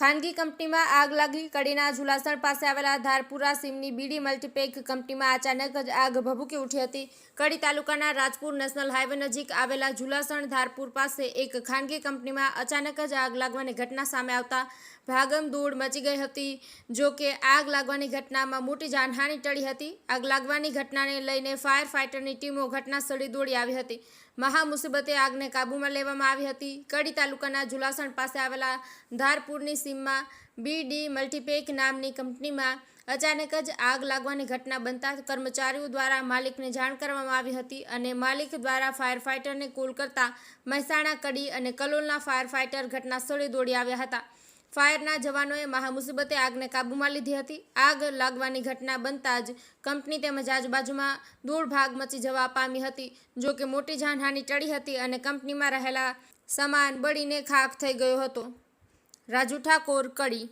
ખાનગી કંપનીમાં આગ લાગી કડીના ઝુલાસણ પાસે આવેલા ધારપુરા સીમની બીડી મલ્ટીપેક કંપનીમાં અચાનક જ આગ ભભૂકી ઉઠી હતી. કડી તાલુકાના રાજપુર નેશનલ હાઈવે નજીક આવેલા ઝુલાસણ ધારપુર પાસે એક ખાનગી કંપનીમાં અચાનક જ આગ લાગવાની ઘટના સામે આવતા ભાગમ દોડ મચી ગઈ હતી. જો કે આગ લાગવાની ઘટનામાં મોટી જાનહાનિ ટળી હતી. આગ લાગવાની ઘટનાને લઈને ફાયર ફાઇટરની ટીમો ઘટના સ્થળે દોડી આવી હતી. મહા મુસીબતે આગને કાબૂમાં લેવામાં આવી હતી. કડી તાલુકાના ઝુલાસણ પાસે આવેલા ધારપુરની સીમમાં બીડી મલ્ટીપેક નામની કંપનીમાં અચાનક જ આગ લાગવાની ઘટના બનતા કર્મચારીઓ દ્વારા માલિકને જાણ કરવામાં આવી હતી અને માલિક દ્વારા ફાયર ફાઇટરને કોલ કરતા મહેસાણા, કડી અને કલોલના ફાયર ફાઇટર ઘટના સ્થળે દોડી આવ્યા હતા. ફાયરના જવાનોએ મહામુસીબતે આગને કાબૂમાં લીધી હતી. આગ લાગવાની ઘટના બનતા જ કંપની તેમજ આજુબાજુમાં દૂર ભાગ મચી જવા પામી હતી, જો કે મોટી જાનહાનિ ટળી હતી અને કંપનીમાં રહેલા સામાન બળીને ખાખ થઈ ગયો હતો. રાજુ ઠાકોર કડી.